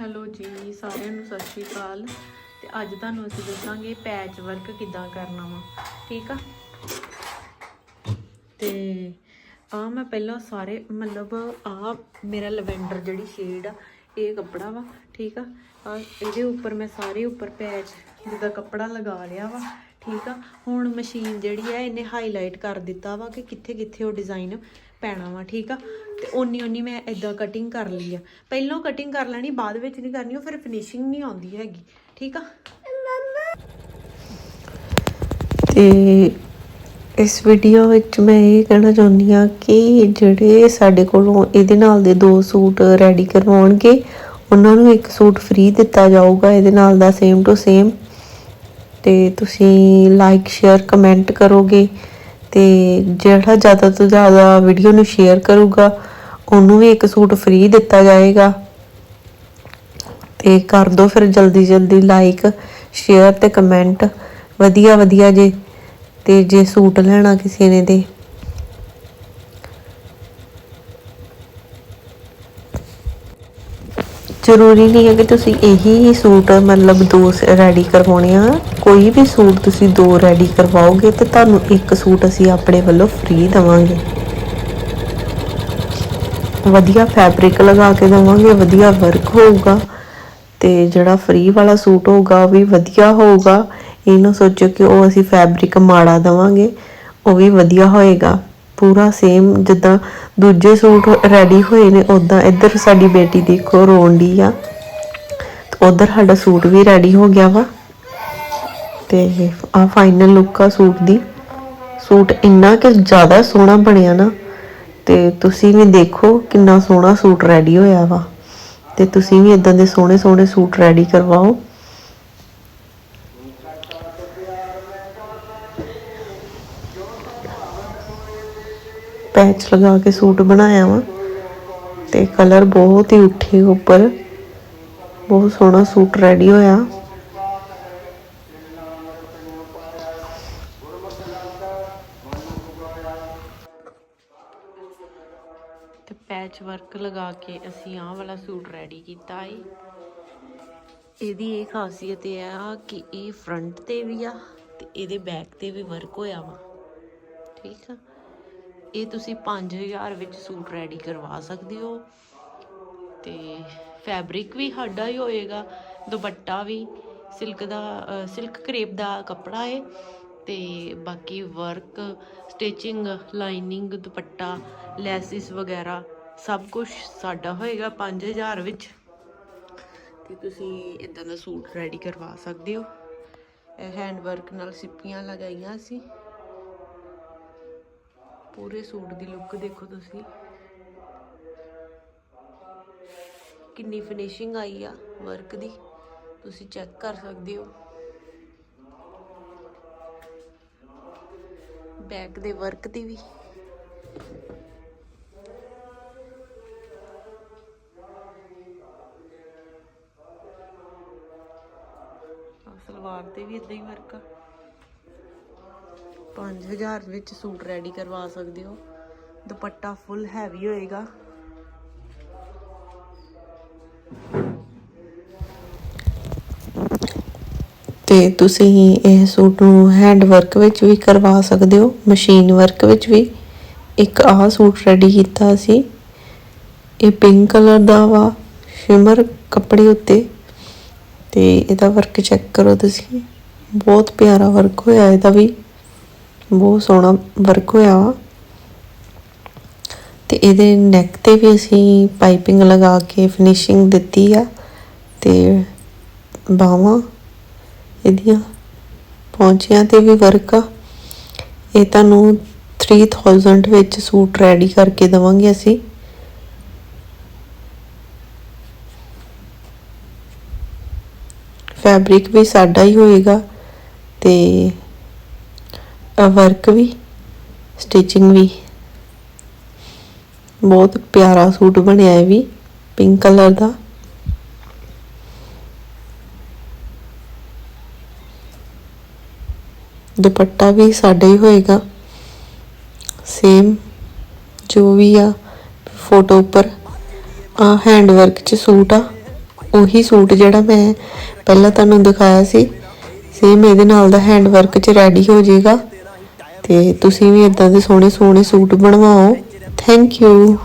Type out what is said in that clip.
Hello ਜੀ, ਸਾਰਿਆਂ ਨੂੰ ਸਤਿ ਸ਼੍ਰੀ ਅਕਾਲ। ਤੇ ਅੱਜ ਤੁਹਾਨੂੰ ਅਸੀਂ ਦੱਸਾਂਗੇ ਪੈਚ ਵਰਕ ਕਿੱਦਾਂ ਕਰਨਾ ਵਾ, ਠੀਕ ਆ? ਤੇ ਆ ਮੈਂ ਪਹਿਲਾਂ ਸਾਰੇ, ਮਤਲਬ ਆ ਮੇਰਾ ਲਵੈਂਡਰ ਜਿਹੜੀ ਸ਼ੇਡ ਆ, ਇਹ ਕੱਪੜਾ ਵਾ, ਠੀਕ ਆ? ਇਹਦੇ ਉੱਪਰ ਮੈਂ ਸਾਰੇ ਉੱਪਰ ਪੈਚ ਜਿੱਦਾਂ ਕੱਪੜਾ ਲਗਾ ਲਿਆ ਵਾ, ਠੀਕ ਆ? ਹੁਣ ਮਸ਼ੀਨ ਜਿਹੜੀ ਆ, ਇਹਨੇ ਹਾਈਲਾਈਟ ਕਰ ਦਿੱਤਾ ਵਾ ਕਿ ਕਿੱਥੇ ਕਿੱਥੇ ਉਹ ਡਿਜ਼ਾਈਨ ਪੈਣਾ ਵਾ, ਠੀਕ ਆ? ਤੇ ਓਨੀ ਓਨੀ ਮੈਂ ਇਦਾਂ ਕਟਿੰਗ ਕਰ ਲਈ ਆ। ਪਹਿਲਾਂ ਕਟਿੰਗ ਕਰ ਲੈਣੀ, ਬਾਅਦ ਵਿੱਚ ਨਹੀਂ ਕਰਨੀ, ਉਹ ਫਿਰ ਫਿਨਿਸ਼ਿੰਗ ਨਹੀਂ ਆਉਂਦੀ ਹੈਗੀ, ਠੀਕ ਆ? ਤੇ ਇਸ ਵੀਡੀਓ ਵਿੱਚ ਮੈਂ ਇਹ ਕਹਿਣਾ ਚਾਹੁੰਦੀ ਹਾਂ ਕਿ ਜਿਹੜੇ ਸਾਡੇ ਕੋਲੋਂ ਇਹਦੇ ਨਾਲ ਦੇ ਦੋ ਸੂਟ ਰੈਡੀ ਕਰਵਾਉਣਗੇ, ਉਹਨਾਂ ਨੂੰ ਇੱਕ ਸੂਟ ਫ੍ਰੀ ਦਿੱਤਾ ਜਾਊਗਾ, ਇਹਦੇ ਨਾਲ ਦਾ ਸੇਮ ਟੂ ਸੇਮ ਤੇ ਤੁਸੀਂ ਲਾਈਕ ਸ਼ੇਅਰ ਕਮੈਂਟ ਕਰੋਗੇ। ਤੇ ਜਿਹੜਾ ਜ਼ਿਆਦਾ ਤੋਂ ਜ਼ਿਆਦਾ ਵੀਡੀਓ ਨੂੰ ਸ਼ੇਅਰ ਕਰੂਗਾ, ਉਹਨੂੰ ਵੀ ਇੱਕ ਸੂਟ ਫ੍ਰੀ ਦਿੱਤਾ ਜਾਏਗਾ। ਤੇ ਕਰ ਦਿਓ ਫਿਰ ਜਲਦੀ ਜਲਦੀ ਲਾਈਕ ਸ਼ੇਅਰ ਤੇ ਕਮੈਂਟ ਵਧੀਆ ਵਧੀਆ ਜੇ, ਤੇ ਜੇ ਸੂਟ ਲੈਣਾ ਕਿਸੇ ਨੇ ਤੇ। ਜ਼ਰੂਰੀ ਨਹੀਂ ਹੈ ਕਿ ਤੁਸੀਂ ਇਹੀ ਹੀ ਸੂਟ, ਮਤਲਬ ਦੋ ਰੈਡੀ ਕਰਵਾਉਣੇ ਆ। ਕੋਈ ਵੀ ਸੂਟ ਤੁਸੀਂ ਦੋ ਰੈਡੀ ਕਰਵਾਓਗੇ ਤੇ ਤੁਹਾਨੂੰ ਇੱਕ ਸੂਟ ਅਸੀਂ ਆਪਣੇ ਵੱਲੋਂ ਫ੍ਰੀ ਦਵਾਂਗੇ। ਵਧੀਆ ਫੈਬਰਿਕ ਲਗਾ ਕੇ ਦਵਾਂਗੇ, ਵਧੀਆ ਵਰਕ ਹੋਊਗਾ ਤੇ ਜਿਹੜਾ ਫ੍ਰੀ ਵਾਲਾ ਸੂਟ ਹੋਊਗਾ ਉਹ ਵੀ ਵਧੀਆ ਹੋਊਗਾ। ਇਹ ਨਾ ਸੋਚੋ ਕਿ ਉਹ ਅਸੀਂ ਫੈਬਰਿਕ ਮਾੜਾ ਦਵਾਂਗੇ, ਉਹ ਵੀ ਵਧੀਆ ਹੋਏਗਾ। ਪੂਰਾ ਸੇਮ ਜਿੱਦਾਂ ਦੂਜੇ ਸੂਟ ਰੈਡੀ ਹੋਏ ਨੇ ਉਦਾਂ ਇੱਧਰ ਸਾਡੀ ਬੇਟੀ ਦੇਖੋ ਰੋਣ ਦੀ ਆ। ਤੇ ਉਧਰ ਸਾਡਾ ਸੂਟ ਵੀ ਰੈਡੀ ਹੋ ਗਿਆ ਵਾ। ਤੇ ਆ ਫਾਈਨਲ ਲੁੱਕ ਆ ਸੂਟ ਦੀ। ਸੂਟ ਇੰਨਾ ਕਿ ਜ਼ਿਆਦਾ ਸੋਹਣਾ ਬਣਿਆ ਨਾ, ਤੇ ਤੁਸੀਂ ਵੀ ਦੇਖੋ ਕਿੰਨਾ ਸੋਹਣਾ ਸੂਟ ਰੈਡੀ ਹੋਇਆ ਵਾ। ਤੇ ਤੁਸੀਂ ਵੀ ਇਦਾਂ ਦੇ ਸੋਹਣੇ ਸੋਹਣੇ ਸੂਟ ਰੈਡੀ ਕਰਵਾਓ। ਪੈਚ ਲਗਾ ਕੇ ਸੂਟ ਬਣਾਇਆ ਵਾ ਤੇ ਕਲਰ ਬਹੁਤ ਹੀ ਉੱਠੇ ਉੱਪਰ। ਬਹੁਤ ਸੋਹਣਾ ਸੂਟ ਰੈਡੀ ਹੋਇਆ। ਤੇ ਪੈਚ ਵਰਕ ਲਗਾ ਕੇ ਅਸੀਂ ਆਹ ਵਾਲਾ ਸੂਟ ਰੈਡੀ ਕੀਤਾ ਏ। ਇਹਦੀ ਇਹ ਖਾਸੀਅਤ ਇਹ ਆ ਕਿ ਇਹ ਫਰੰਟ ਤੇ ਵੀ ਆ ਤੇ ਇਹਦੇ ਬੈਕ ਤੇ ਵੀ ਵਰਕ ਹੋਇਆ ਵਾ। ਠੀਕ ਆ? ਇਹ ਤੁਸੀਂ 5000 ਵਿੱਚ ਸੂਟ ਰੈਡੀ ਕਰਵਾ ਸਕਦੇ ਹੋ। ਤੇ ਫੈਬਰਿਕ ਵੀ ਸਾਡਾ ਹੀ ਹੋਏਗਾ, ਦੁਪੱਟਾ ਵੀ ਸਿਲਕ ਦਾ ਸਿਲਕ ਕਰੇਪ ਦਾ ਕੱਪੜਾ ਹੈ ਤੇ ਬਾਕੀ ਵਰਕ ਸਟਿਚਿੰਗ ਲਾਈਨਿੰਗ ਦੁਪੱਟਾ, ਲੈਸਿਸ ਵਗੈਰਾ, ਸਭ ਕੁਝ ਸਾਡਾ ਹੋਏਗਾ 5000 ਵਿੱਚ। ਤੇ ਤੁਸੀਂ ਇਦਾਂ ਦਾ ਸੂਟ ਰੈਡੀ ਕਰਵਾ ਸਕਦੇ ਹੋ। ਹੈਂਡ ਵਰਕ ਨਾਲ ਸਿੱਪੀਆਂ ਲਗਾਈਆਂ ਸੀ। ਪੂਰੇ ਸੂਟ ਦੀ ਲੁੱਕ ਦੇਖੋ ਤੁਸੀਂ। ਕਿੰਨੀ ਫਿਨਿਸ਼ਿੰਗ ਆਈ ਆ ਵਰਕ ਦੀ। ਤੁਸੀਂ ਚੈੱਕ ਕਰ ਸਕਦੇ ਹੋ। ਬੈਕ ਦੇ ਵਰਕ ਦੀ ਵੀ। ਸਲਵਾਰ ਤੇ ਵੀ ਇਦਾਂ ਹੀ ਵਰਕ ਆ। 5000 ਵਿੱਚ ਸੂਟ ਰੈਡੀ ਕਰਵਾ ਸਕਦੇ ਹੋ। ਦੁਪੱਟਾ ਫੁੱਲ ਹੈਵੀ ਹੋਏਗਾ। ਤੇ ਤੁਸੀਂ ਇਹ ਸੂਟ ਨੂੰ ਹੈਂਡ ਵਰਕ ਵਿੱਚ ਵੀ ਕਰਵਾ ਸਕਦੇ ਹੋ ਮਸ਼ੀਨ ਵਰਕ ਵਿੱਚ ਵੀ। ਇੱਕ ਆਹ ਸੂਟ ਰੈਡੀ ਕੀਤਾ ਸੀ। ਇਹ ਪਿੰਕ ਕਲਰ ਦਾ ਵਾ ਸ਼ਿਮਰ ਕੱਪੜੇ ਉੱਤੇ। ਤੇ ਇਹਦਾ ਵਰਕ ਚੈੱਕ ਕਰੋ ਤੁਸੀਂ। ਬਹੁਤ ਪਿਆਰਾ ਵਰਕ ਹੋਇਆ ਇਹਦਾ ਵੀ। ਬਹੁਤ ਸੋਹਣਾ ਵਰਕ ਹੋਇਆ ਵਾ। ਤੇ ਇਹਦੇ ਨੈਕ ਤੇ ਵੀ ਅਸੀਂ ਪਾਈਪਿੰਗ ਲਗਾ ਕੇ ਫਿਨਿਸ਼ਿੰਗ ਦਿੱਤੀ ਆ ਤੇ ਬਾਹਾਂ ਇਹਦੀਆਂ ਪੌਂਚਿਆਂ ਤੇ ਵੀ ਵਰਕ ਆ। ਇਹ ਤੁਹਾਨੂੰ 3000 ਵਿੱਚ ਸੂਟ ਰੈਡੀ ਕਰਕੇ ਦਵਾਂਗੇ ਅਸੀਂ। ਫੈਬਰਿਕ ਵੀ ਸਾਡਾ ਹੀ ਹੋਏਗਾ ਤੇ ਵਰਕ ਵੀ ਸਟਿਚਿੰਗ ਵੀ। ਬਹੁਤ ਪਿਆਰਾ ਸੂਟ ਬਣਿਆ ਹੈ ਵੀ ਪਿੰਕ ਕਲਰ ਦਾ। ਦੁਪੱਟਾ ਵੀ ਸਾਡਾ ਹੀ ਹੋਏਗਾ। ਸੇਮ ਜੋ ਵੀ ਆ ਫੋਟੋ ਉੱਪਰ। ਆ ਹੈਂਡ ਵਰਕ ਚ ਸੂਟ ਆ, ਉਹੀ ਸੂਟ ਜਿਹੜਾ ਮੈਂ ਪਹਿਲਾਂ ਤੁਹਾਨੂੰ ਦਿਖਾਇਆ ਸੀ। ਸੇਮ ਇਹਦੇ ਨਾਲ ਦਾ ਹੈਂਡ ਵਰਕ 'ਚ ਰੈਡੀ ਹੋ ਜਾਏਗਾ। ਤੇ ਤੁਸੀਂ ਵੀ ਇਦਾਂ ਦੇ ਸੋਹਣੇ ਸੋਹਣੇ ਸੂਟ ਬਣਵਾਓ। Thank you